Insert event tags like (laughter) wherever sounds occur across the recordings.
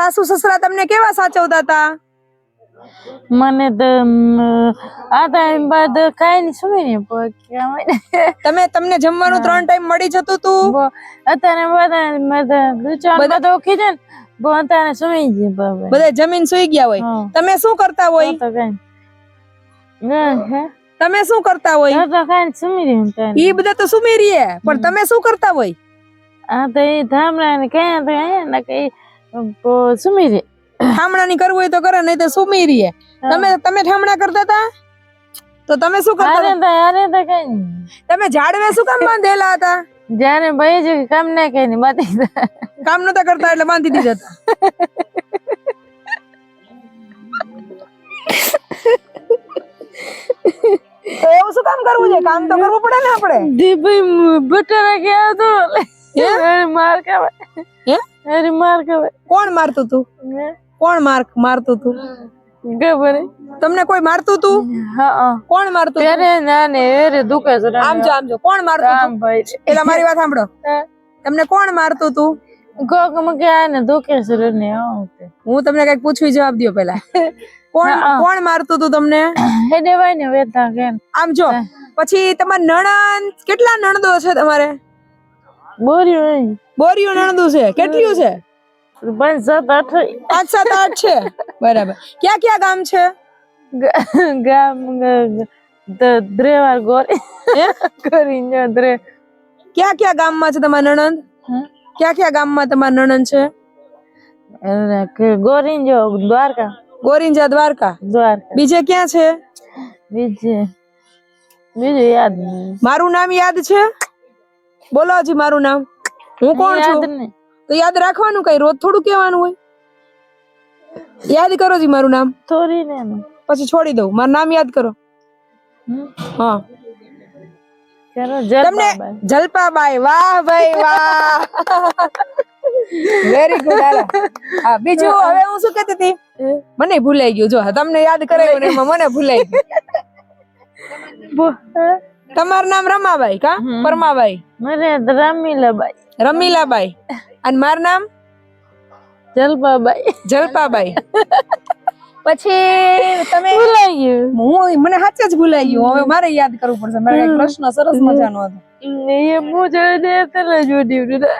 સાસુ સસરા તમને કેવા સાચવતા હતા? મને તો આ ટાઈમ બાદ કાઈ નહીં સુમી ને તમે તમને જમવાનું ત્રણ ટાઈમ મળી જતું તું? અત્યારે બધા બધા બધા ઓખી છે ને બહુ સુઈ સુમી બધા જમીન સુઈ ગયા હોય. તમે શું કરતા હોય? તો કઈ તમે શું કરતા હોય? તો કઈ સુમી રહ્યું એ ઈ બધા તો સુમી રહીએ પણ તમે શું કરતા હોય? આ તો એ ધામણા ને ક્યાં તો અહીંયા ને કઈ પ- સુમી રે ઠામણાની કરવું હોય તો કરે નહીં તો સુમીરી રહીએ તમે તમે ઠામણા કરતા હતા? તો તમે શું કરતા અરે? તો આરે તો કઈ તમે ઝાડવે શું કામ બાંધેલા હતા? જ્યારે ભાઈ જો કામ ના કઈ નહીં બાંધી કામ નતા કરતા એટલે બાંધી દીધા તો એવું શું કામ કરવું છે? કામ તો કરવું પડે ને આપણે. દીભાઈ બટારા ગયા તો? માર કે હે? અરે માર ખાવા કોણ મારતું તું? કોણ માર મારતું તું? ખબર તમને કોઈ મારતું તું? હા કોણ મારતું અરે ના ને અરે દુખે છે આમ જો આમ જો. કોણ મારતું આમ ભાઈ. પેલા મારી વાત સાંભળો. તમને કોણ મારતું તું? કોક મકે આ ને દુખે છે ને હું તમને કંઈક પૂછવી જવાબ દયો પેલા. (laughs) કોણ કોણ મારતું તું તમને? (clears throat) હે દેવાય ને વેતા કે આમ જો પછી તમાર નણંદ કેટલા નણદો છે તમારે? બોર્યું નહીં. બોરિયું નણદું છે? કેટલું છે? પાંચ સાત આઠ. પાંચ સાત આઠ છે? બરાબર. ક્યાં ક્યાં ગામ છે? ગ- ગામ ગ- દ- દ્રેવાર ગોરી. હે? કરી જો દ્રે ક્યાં ક્યાં ગામમાં છે તમારા નણંદ? હમ? ક્યાં ક્યાં ગામમાં તમારા નણંદ છે? અને કે ગોરી જો દ્વારકા. ગોરિંજા દ્વારકા. દ્વારકા. બીજે ક્યાં છે? બીજે બીજું યાદ નહીં. મારું નામ યાદ છે? બોલો હજી મારું નામ. હું કોણ છું? તો યાદ રાખવાનું કઈ? રોજ થોડું કહેવાનું હોય. યાદ કરો જી મારું નામ. થોડી ને પછી છોડી દઉં. મારું નામ યાદ કરો. હા. તમને જલપાબાઈ. વાહ ભાઈ વાહ. વેરી ગુડ હા બીજું હવે હું શું કહેતી હતી? મને ભૂલાઈ ગયું. જો તમને યાદ કરાયું ને એમાં મને ભૂલાઈ ગયું. તમારું નામ રમાબાઈ કા. પરમાબાઈ. મને રમીલાબાઈ. રમીલાબાઈ. અને મારું નામ? જલપાબાઈ. જલપાબાઈ. પછી તમે? ભૂલાઈ ગયું હું મને સાચે જ ભૂલાઈ ગયું. હવે મારે યાદ કરવું પડશે. મારે એક પ્રશ્ન સરસ મજાનો હતો. એ પૂછે ને તને જોડી દીધું.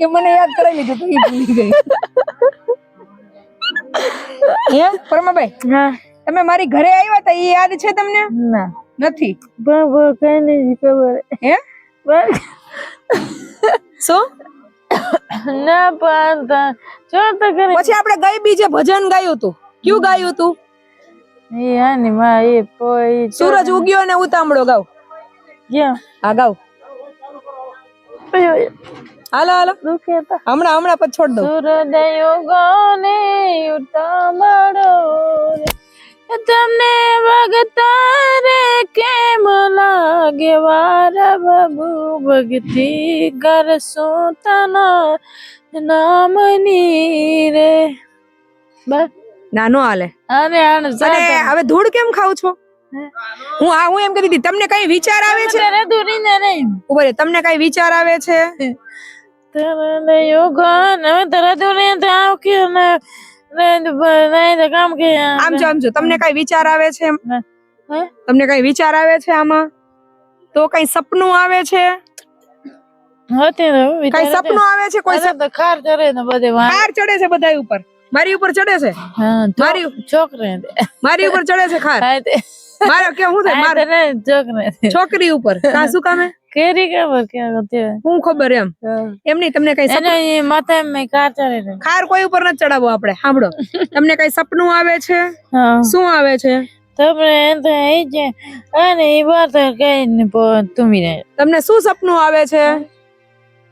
કે મને યાદ કરાવી લીધું તો ઈ ભૂલી ગઈ. હે? પરમાભાઈ હા. તમે મારી ઘરે આવ્યા હતા ઈ યાદ છે તમને? ના. નથી. બહુ કઈ નહીં ખબર. હે? પણ શું? ના પણ જો તો કરે. પછી આપણે ગઈ બીજે ભજન ગાયું હતું ક્યું ગાયું હતું એ આની માં એ પોઈ સૂરજ ઉગ્યો ને ઉતામળો ગાવ. ક્યાં? હા ગાવ. હાલો હાલો. હમણાં હમણાં પછી છોડ દઉં. ઉગો ને ઉતામળો તમને ભગતા રે કેમ લાગે? વાર બબુ ભક્તિ કરશો તના નામની રે. બસ. નાનો હાલે. આને આને હવે ધૂળ કેમ ખાવ છો? હું? આ હું એમ કહેતી હતી તમને કઈ વિચાર આવે છે? રે દુરીને નહીં ઊભા રે તમને કઈ વિચાર આવે છે? સૂરદયો ગોને તરા ધૂળી આવ કે ને નહીં કામ કે આમ જો આમ જો તમને કઈ વિચાર આવે છે એમ? તમને કઈ વિચાર આવે છે આમાં? તો કઈ સપનું આવે છે? કઈ સપનું આવે છે કોઈ ખાર ચડે ને બધે ખાર ચડે છે બધા ઉપર. મારી ઉપર ચડે છે? મારી છોક- છોકરે મારી ઉપર ચડે છે ખાર? મારે કે હું થાય? મારે. છોકરી ઉપર. કા શું કામે? કેરી ખબર હતી? હું ખબર એમ. એમ નહીં તમને કઈ એને માથે મેં ખાર ચડે ખાર કોઈ ઉપર નથી ચડાવો આપણે સાંભળો. (laughs) તમને કઈ સપનું આવે છે? શું આવે છે? તમને તો ઈ છે. અને ઈ વાત કઈ ને તુમી રહે. તમને શું સપનું આવે છે?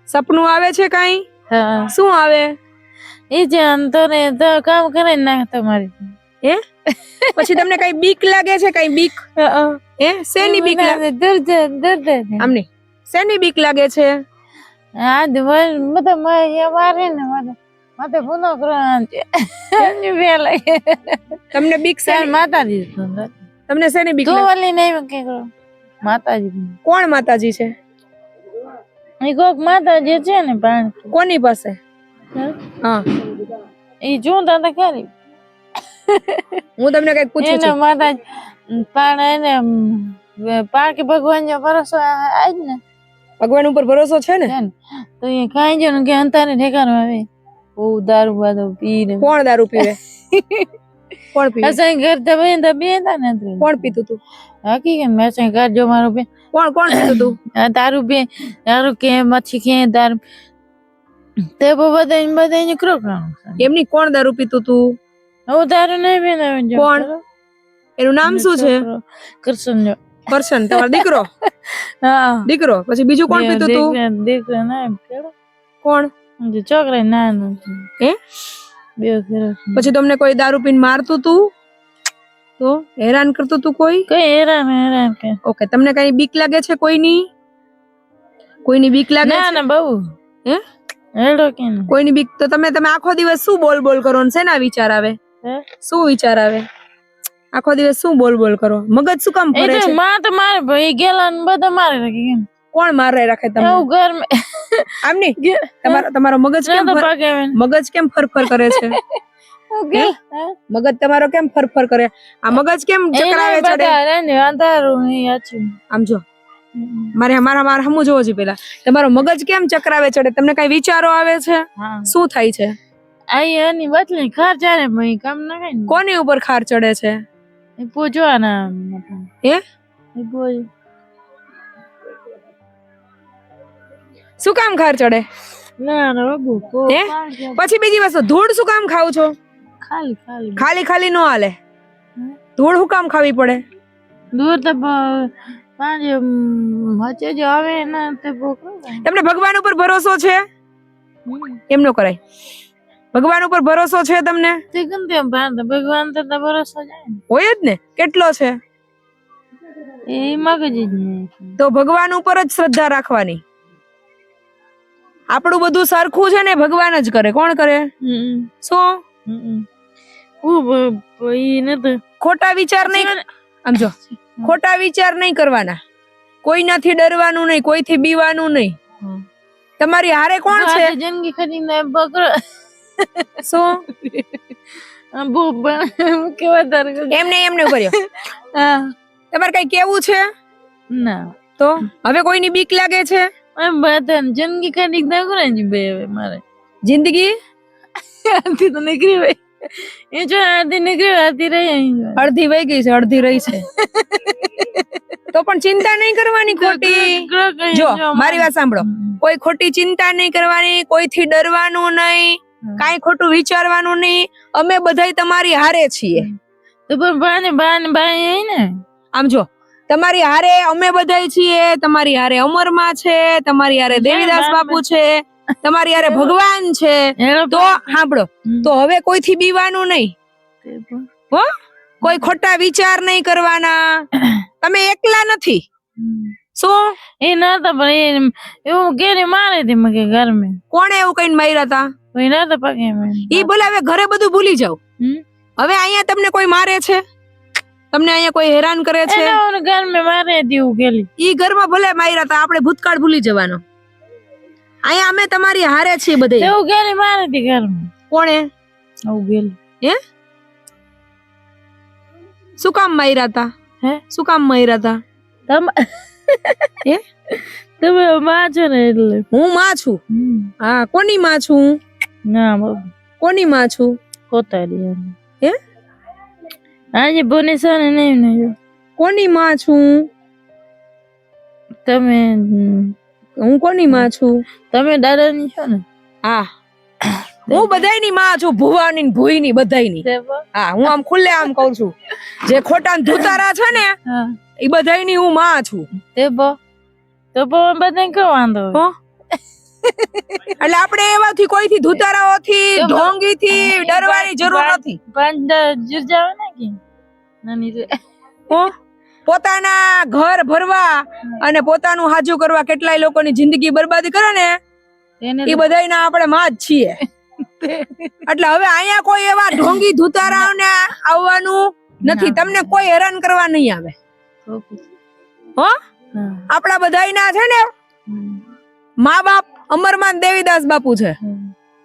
સપનું આવે છે કઈ? હા. શું આવે? એ જે અંતરે તો કામ કરે નાખ તમારી. હે? પછી તમને કઈ બીક લાગે છે? કઈ બીક? હે? શેની બીક લાગે? દર્દ દર્દ આમની શેની બીક લાગે છે? આ દિવસ મતલબ મારે ને મારે માથે પુનો કરવાનો છે. એમની બે લાગે. તમને બીક શેની? માતાજી તમને શેની બીક લાગે? ઓલી નહીં કે કરો. માતાજી. કોણ માતાજી છે? એ કોક માતાજી છે ને પણ કોની પાસે? હા? એ જોતા હતા ખરી. હું તમને કંઈક પૂછું છું. માતા પણ એને પાકે ભગવાન જો ભરોસો આજ ને. ભગવાન ઉપર ભરોસો છે ને? ને? તો એ કાંઈ જો ને કે અંતાને ઠેકાણો આવે. બહુ દારૂ બાદો પીને. કોણ દારૂ પીવે? કોણ પીવે? અસાઈ ઘર તો બે તો બે હતા ને કોણ પીતું તું? હકીકત મેં અસાઈ ઘર જો મારો બે કોણ કોણ પીતું તું? (coughs) આ દારૂ બે દારૂ કે મચ્છી કે દારૂ તે બધા બધા કામ એમની કોણ દારૂ પીતું તું? હું દારૂ નહીં જો કોણ? એનું નામ શું છે? કરશન જો. કરશન તમારો દીકરો? (laughs) હા. દીકરો? પછી બીજું કોણ પીતું તું? દીકરા- ના કોણ? છોકરા નાનો હે? બે. પછી તમને કોઈ દારૂ પીને મારતું તું? તો હેરાન કરતું તું કોઈ? કઈ હેરાન હેરાન કે. ઓકે તમને કઈ બીક લાગે છે કોઈની? કોઈની બીક લાગે ના ના બહુ. હે? હેડો કે કોઈની બીક? તો તમે તમે આખો દિવસ શું બોલ બોલ કરો ને શેના વિચાર આવે? શું વિચાર આવે? આખો દિવસ શું બોલ બોલ કરો? મગજ શું કામ ફરે છે? માં તો મારે ભાઈ ગેલા ને બધા મારે રાખી કેમ? કોણ મારે રાખે તમને? એવું ઘર આમ નહીં? તમારો તમારો મગજ કેમ. મગજ કેમ ફરફર કરે છે? (laughs) મગજ તમારો કેમ ફરફર કરે? આ મગજ કેમ ચકરાવે ચડે? અંધારું ને આછું. આમ જો. મારે મારા મારા હમું જોવો છે પેલા તમારો મગજ કેમ ચકરાવે ચડે? તમને કઈ વિચારો આવે છે? શું થાય છે? આ એની બદલી ખાર ચાલે ભાઈ કામ ના કઈ કોની ઉપર ખાર ચડે છે? એ પૂછવાના હે? એ શું કામ ખાર ચડે? ના બાબુ કો હે? પછી બીજી વસ્તુ ધૂળ શું કામ ખાવ છો? ખાલી ખાલી. ખાલી ખાલી નો હાલે. ધૂળ શું કામ ખાવી પડે? દૂર તો પાંચ વચ્ચે જો આવે એના તે તમને ભગવાન ઉપર ભરોસો છે? એમ નો કરાય. ભગવાન ઉપર ભરોસો છે તમને? ભગવાન તો ભરોસો હોય જ ને. કેટલો છે? તો ભગવાન ઉપર જ શ્રદ્ધા રાખવાની. આપણું બધું સરખું છે ને ભગવાન જ કરે. કોણ કરે? શું? ખોટા વિચાર નહીં આમ જો. ખોટા વિચાર નહીં કરવાના. કોઈનાથી ડરવાનું નહીં કોઈથી બીવાનું નહીં. તમારી હારે કોણ છે? જિંદગી ખરીને બકરો શું આ કેવા તારે? એમને એમને કર્યો. હા. તમારે કઈ કેવું છે? ના. તો? હવે કોઈની બીક લાગે છે? જિંદગી ખરીક ના કરે ને બે હવે મારે. જિંદગી? આથી તો નીકળી ભાઈ એ જો આથી નીકળી આથી રહી અડધી વહી ગઈ છે અડધી રહી છે. તો પણ ચિંતા નહીં કરવાની ખોટી. જો મારી વાત સાંભળો. કોઈ ખોટી ચિંતા નહીં કરવાની કોઈથી ડરવાનું નહીં. કાંઈ ખોટું વિચારવાનું નહીં. અમે બધાય તમારી હારે છીએ. તો પણ બાને ભાઈ બાઈ ને? આમ જો તમારી હારે અમે બધાય છીએ તમારી હારે અમરમાં છે તમારી હારે દેવીદાસ બાપુ છે તમારી હારે ભગવાન છે. તો સાંભળો. તો હવે કોઈથી બીવાનું નહીં. હો? કોઈ ખોટા વિચાર નહીં કરવાના. તમે એકલા નથી. શું? એ નતા પણ એવું ઘેરે મારે હતી કે ઘર મેં. કોણે એવું કઈ માર્યા હતા કોઈ નતા પગે ઈ ભલે હવે ઘરે બધું ભૂલી જાવ હવે અહીંયા તમને કોઈ મારે છે? તમને અહીંયા કોઈ હેરાન કરે છે? ઘર મેં મારે હતી ગેલી. ઈ ઘરમાં ભલે માર્યા તા આપણે ભૂતકાળ ભૂલી જવાનો. અહીંયા અમે તમારી હારે છીએ બધે. એવું ગેલી મારે હતી ઘર કોણે? આવું ગેલી. શું કામ માર્યા તા? હે? શું કામ માર્યા તા? તમ હે? તમે માં છો ને એટલે. હું માં છું? હા કોની માં છું હું? ના બાબુ કોની માં છું? કોતારી. હે? આજે બોને છે ને નહીં. ને કોની માં છું? તમે હું કોની માં છું? તમે દાદાની છો ને? હા. (coughs) હું બધાયની માં છું ભુવાની ને ભૂઈની બધાયની. હા હું આમ ખુલ્લે આમ કઉ છું. જે ખોટા ને ધુતારા છે ને એ બધાયની હું માં છું. તે બ તો પણ બધાને કયો વાંધો? એટલે આપણે એવાથી કોઈથી ધુતારાઓથી ઢોંગીથી ડરવાની જરૂર નથી દસ જુરજાવે ને કે નાની? પોતાના ઘર ભરવા અને પોતાનું હાજુ કરવા કેટલાય લોકોની જિંદગી બરબાદ કરે ને એ એ બધાયના આપણે માં જ છીએ એટલે હવે અહીંયા કોઈ એવા ઢોંગી ધુતારાઓને આવવાનું નથી તમને કોઈ હેરાન કરવા નહીં આવે. હો. આપણા બધાયના છે ને. મા બાપ અમરમાન દેવીદાસ બાપુ છે.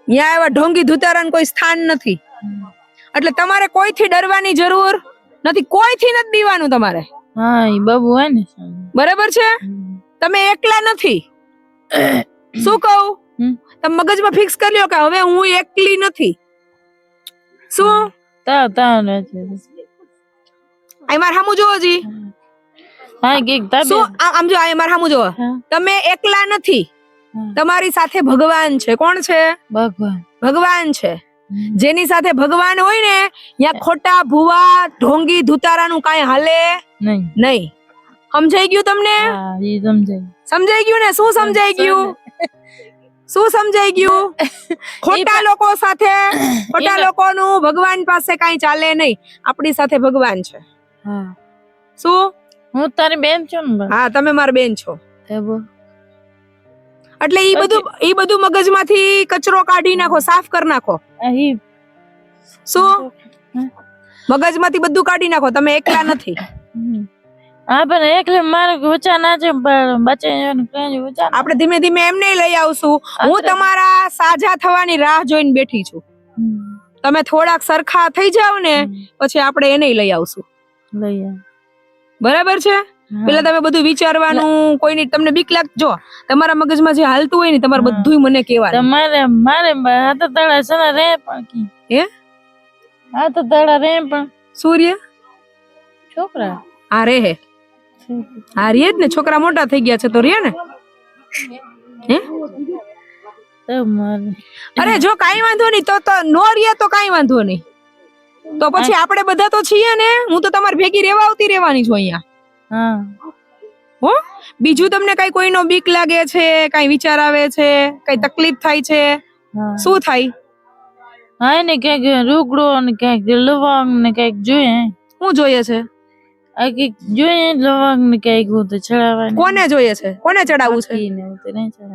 ત્યાં એવા ઢોંગી ધુતારાનું કોઈ સ્થાન નથી. એટલે તમારે કોઈથી ડરવાની જરૂર નથી કોઈથી નથી દીવાનું તમારે? હા એ બાબુ હોય ને બરાબર છે? તમે એકલા નથી. શું કહું. તમે મગજમાં ફિક્સ કરી લ્યો કે હવે હું એકલી નથી. શું? તા તા છે માર હામું જોવો જી. હા ગીક તા શું? આમ જો આ માર હામું જોવો તમે એકલા નથી. તમારી સાથે ભગવાન છે. કોણ છે? ભગવાન. ભગવાન છે. જેની સાથે ભગવાન હોય ને ત્યાં ખોટા ભૂવા ઢોંગી ધુતારાનું કાંઈ હાલે નહીં. નહીં. સમજાઈ ગયું તમને? સમજાઈ ગયું. ને? શું સમજાઈ ગયું? શું સમજાઈ ગયું? ખોટા લોકો સાથે ખોટા લોકોનું ભગવાન પાસે કાંઈ ચાલે નહીં. આપણી સાથે ભગવાન છે. શું? હું તારી બેન છું હા તમે મારા બેન છો. એટલે ઈ બધું એ બધું મગજમાંથી કચરો કાઢી નાખો સાફ કરી નાખો. શું? મગજમાંથી બધું કાઢી નાખો તમે એકલા (coughs) નથી. હા પણ એકલે મારે ઊંચા ના છે બચે. આપણે ધીમે ધીમે એમને લઈ આવશું. હું તમારા સાજા થવાની રાહ જોઈને બેઠી છું. તમે થોડાક સરખા થઈ જાવ ને પછી આપણે એને લઈ આવશું. લઈ આવ. બરાબર છે. પેલા તમે બધું વિચારવાનું કોઈની તમને બીક લાગજો તમારા મગજમાં જે હાલતું હોય ને તમારે. બધું મને કેવા તમારે મારે હાથ તળા સના રે પણ હે? હાથ તળા રે પણ. સૂર્ય? છોકરા? આ રે હે. આ રે જ ને છોકરા મોટા થઈ ગયા છે તો રે ને. હે? અરે જો કાઈ વાંધો નહીં તો તો નો રે તો કાઈ વાંધો નહીં. તો પછી આપણે બધા તો છીએ ને હું તો તમારી ભેગી રહેવા આવતી રહેવાની છું અહીંયા. હા. હો? બીજું તમને કઈ કોઈનો બીક લાગે છે કઈ વિચાર આવે છે કઈ તકલીફ થાય છે? શું થાય? હા ને ક્યાંક રૂગડો ને ક્યાંક લવંગ ને ક્યાંક જોઈએ. શું જોઈએ છે? આ કંઈક જોઈએ લવંગ ને ક્યાંક હું તો ચડાવવાની. કોને જોઈએ છે? કોને ચડાવવું છે.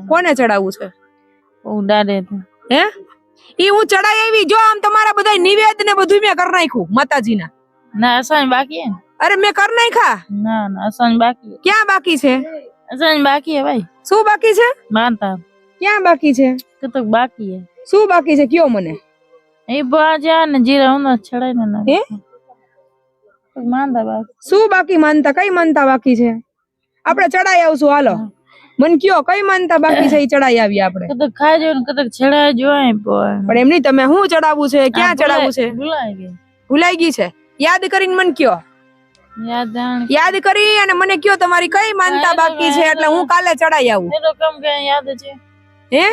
કોને ચડાવવું છે? બહુ ડાડે હે? ઈ હું ચડાઈ આવી જો આમ તમારા બધા નિવેદ ને બધું મેં કરી નાખ્યું માતાજીના. ના સાહેબ બાકી હે. અરે મેં કર નાખ્યા? ના ના અસન બાકી ક્યાં બાકી છે? અસન બાકી હે ભાઈ. શું બાકી છે? માનતા. ક્યાં બાકી છે? કતક બાકી હે શું બાકી છે? કયો મને? એ બાજા ને જીરા ઉના છડાઈ ને ના હે? માનતા બાકી. શું બાકી માનતા? કઈ માનતા બાકી છે? આપણે ચડાઈ આવશું હાલો. મન કયો કઈ માનતા બાકી છે એ ચડાઈ આવીએ આપણે? કતક ખાજો ને કતક છડાઈ જોય પણ પણ એમ નહીં તમે શું ચડાવવું છે? ક્યાં ચડાવવું છે? ભૂલાઈ ગઈ. ભૂલાઈ ગઈ છે? યાદ કરીને મન કયો. યાદ કરી અને મને કયો તમારી કઈ માનતા બાકી છે એટલે હું કાલે ચડાઈ આવું. એ તો કમ કે યાદ છે. હે?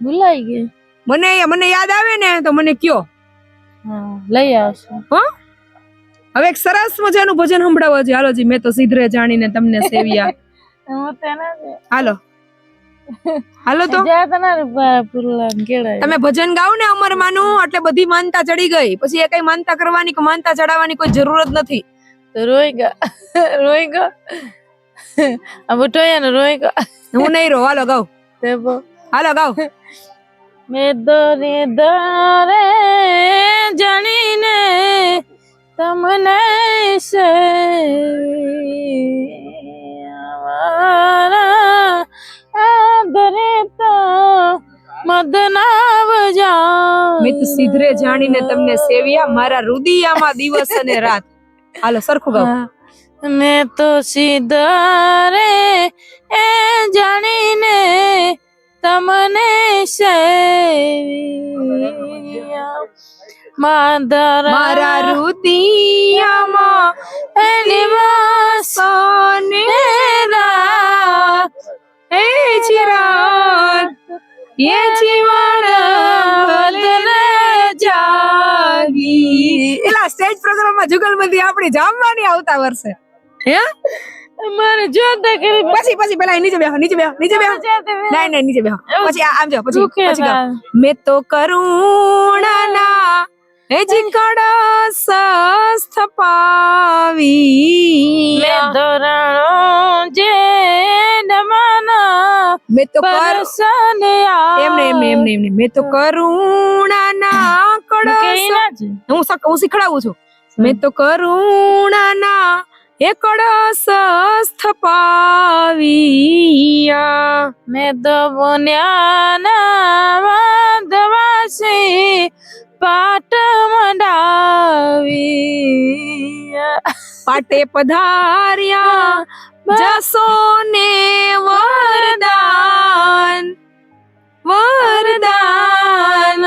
ભૂલાઈ ગઈ. મને મને યાદ આવે ને તો મને કયો. લઈ આવશું. હો? હવે એક સરસ મજાનું ભજન સંભળાવો છે હાલો જી મેં તો સીધરે જાણીને તમને સેવ્યા. (laughs) હાલો. (laughs) હાલો તો. તમે ભજન ગાવ ને અમર માનું એટલે બધી માનતા ચડી ગઈ. પછી એ કઈ માનતા કરવાની કે માનતા ચડાવવાની કોઈ જરૂરત નથી. તો રોઈ ગા રોઈ ગા આ બુટોયા ને રોઈ ગા હું નહીં રો હાલો ગાવ તે બો હાલો ગાવ મેં દોરે દરે જાણીને તમને સેવારા આદરે તો મદનાવ જા સીધરે જાણીને તમને સેવ્યા મારા રુદિયામાં દિવસ અને રાત હાલો સરખું ગાવ. મેં તો સીધા રે એ જાણીને તમને મારા રુદિયામાં એની માં સોનેરા હે ચિરાગ એ જીવન સ્ટેજ પ્રોગ્રામમાં જુગલબંધી આપણી જામવાની આવતા વર્ષે. હે? મારે જોતા કરી પછી પછી પેલા નીચે બેહો નીચે બેહો નીચે બેહો. ના ના નીચે બેહો. પછી આમ જો પછી પછી મે તો કરુણાના હે સસ્થ પાવી મે ધોરણો જે નમના મેં તો કર પરસને એમને એમને એમને એમને. મેં તો કરુણાના કળશ હું હું શીખડાવું છું. મેં તો કરુણાના એકડો કળશ સ્થપાવિયા મેં તો પુણ્યાના વાદવાસી પાટ મંડાવી પાટે પધાર્યા જસો ને વરદાન. વરદાન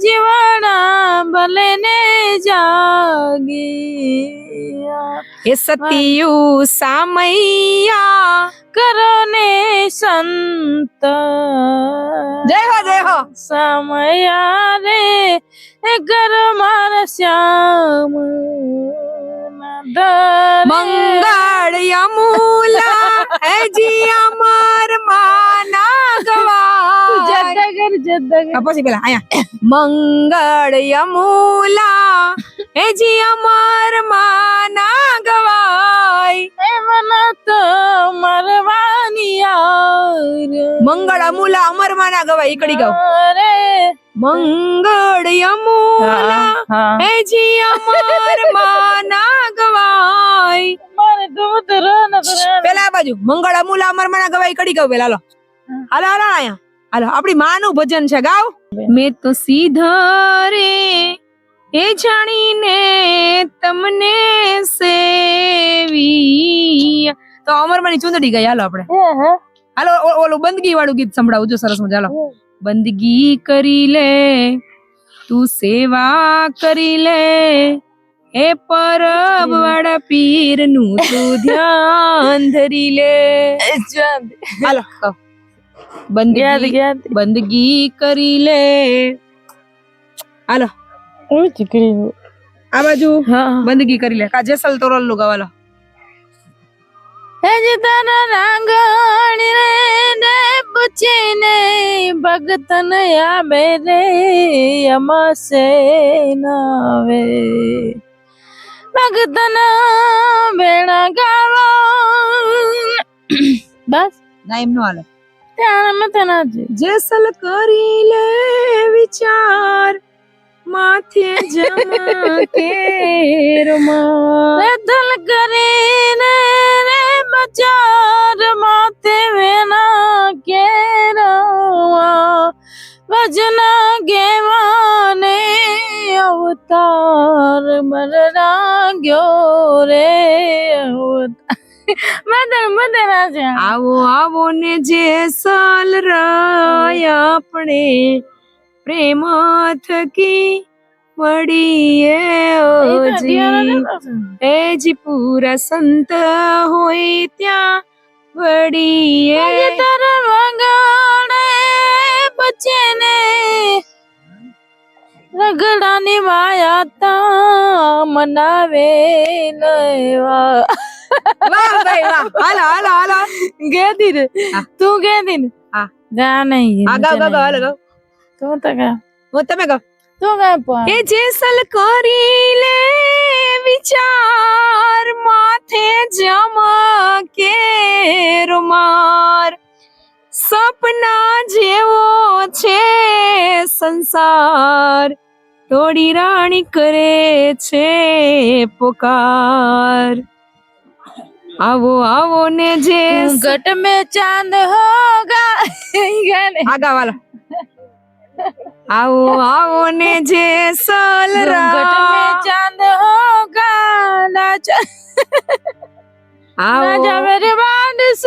જીવન ભલે ને જાગી એ સતિયુ સામૈયા કરો ને સંત જય હો જય હો સમયા રે એ કર માર શ્યામ મંગળ યમૂલા હજી અમાર માના ગવાય જદ્દગર જદ્દગર આ પછી પેલા આયા મંગળ યમૂલા હેજી અમર માના ગવાય. મને તો મરવાની યાર મંગળ અમુલા અમર માના ગવાય ઈકડી ગાવ રે મંગળ યમૂલા હે હેજી અમર માના ગવાય. પેલા બાજુ મંગળ અમુલા અમર માના ગવાય કડી ગાવ પેલા હાલો હા. હાલો હાલો આયા હાલો આપણી માનું ભજન છે ગાવ મેં તો સીધા રે એ જાણીને તમને સેવી તો અમરમાની ચુંદડી ગઈ હાલો આપણે. હાલો ઓલું બંદગી વાળું ગીત સંભળાવું જો સરસ મજા હાલો બંદગી કરી લે તું સેવા કરી લે. એ પરબ વાળા પીરનું તું ધ્યાન ધરી લે. હાલો બંદગી બંદગી કરી લે. હાલો. હું ચીકરી આ બાજુ હા. બંદગી કરી લે. કા જેસલ તોરલનું ગાવાલો હે જે તારા રાંગણી રે ને પૂછીને ભગતન આવે રે અમાસે નાવે ભગતન બેણા ગાવો બસ. ના એમનો હાલે. ના છે જેસલ કરી લે વિચાર માથે જમા (laughs) કે રૂમાલ. દલ કરીને રે બજાર માથે વેના કેરવા વજના ગેવાને અવતાર મરરા ગયો રે અવતાર. મદન મદન આજે. આવો આવો ને જેસલ રાય આપણે પ્રેમ થકી મળીએ ઓજી. એ જી પૂરા સંત હોય ત્યાં વળીએ તારા વગાડે બચેને રગડાની માયા તા મનાવે લેવા વાહ ભાઈ વાહ. હાલો હાલો હાલો. ગેદી રે તું ગેદી ને? હા. ગા નહીં આ ગાવ ગાવ ગાવ હાલો તું તો ગા હું તમે ગાવ તું ગા પણ. એ જેસલ કરી લે વિચાર માથે જમા કે રૂમાર સપના જેવો છે સંસાર. તોડી રાણી કરે છે પુકાર. આવો આવો ને જે ઘટ મે ચાંદ હોગા. આગા વાલો. આવો આવો ને જે સાલ ઘટ મે ચાંદ હોગા. ના આવો. ના મેરે માનસ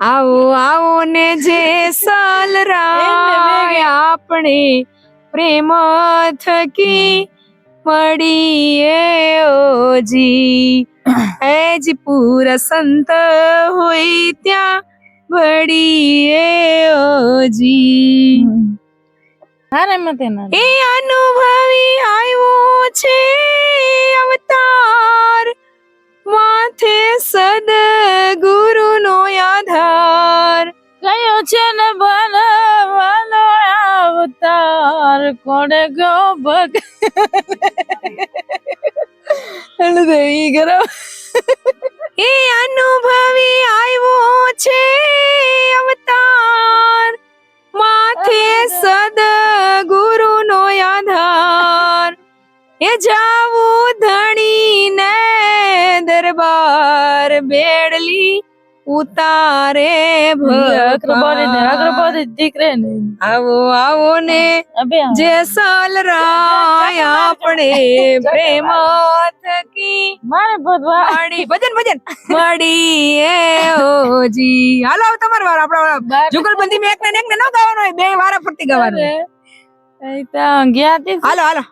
આવો આવો ને જે સાલ રામ આપણે પ્રેમ થકી પડીએ ઓજી. એજ પૂર સંત હોય ત્યાં વળીએ ઓજી. હારે મતે એ અનુભવી આવ્યો છે અવતાર. માથે સદ ગુરુનો આધાર. કયો છે ને ભણવાનો અવતાર. કોણ ગો ભગ તો એ અનુભવી આવ્યો છે અવતાર માથે સદ ગુરુ નો આધાર એ જાવું ધણી ને દરબાર બેડલી ઉતારે અગ્રબોરી ને ભગવાન. અગ્રબોરી દીકરે આવો આવો. ને જેસલ રાય આપણે પ્રેમ થકી મારે ભગવાડી ભજન ભજન. મળી એ ઓજી. હાલો આવ તમારો વાર આપણા જુગલબંધી મેં એકને એકને એક ને ન ગાવાનો હોય બે વાર ફરતી ગાવાનું. હાલો હાલો.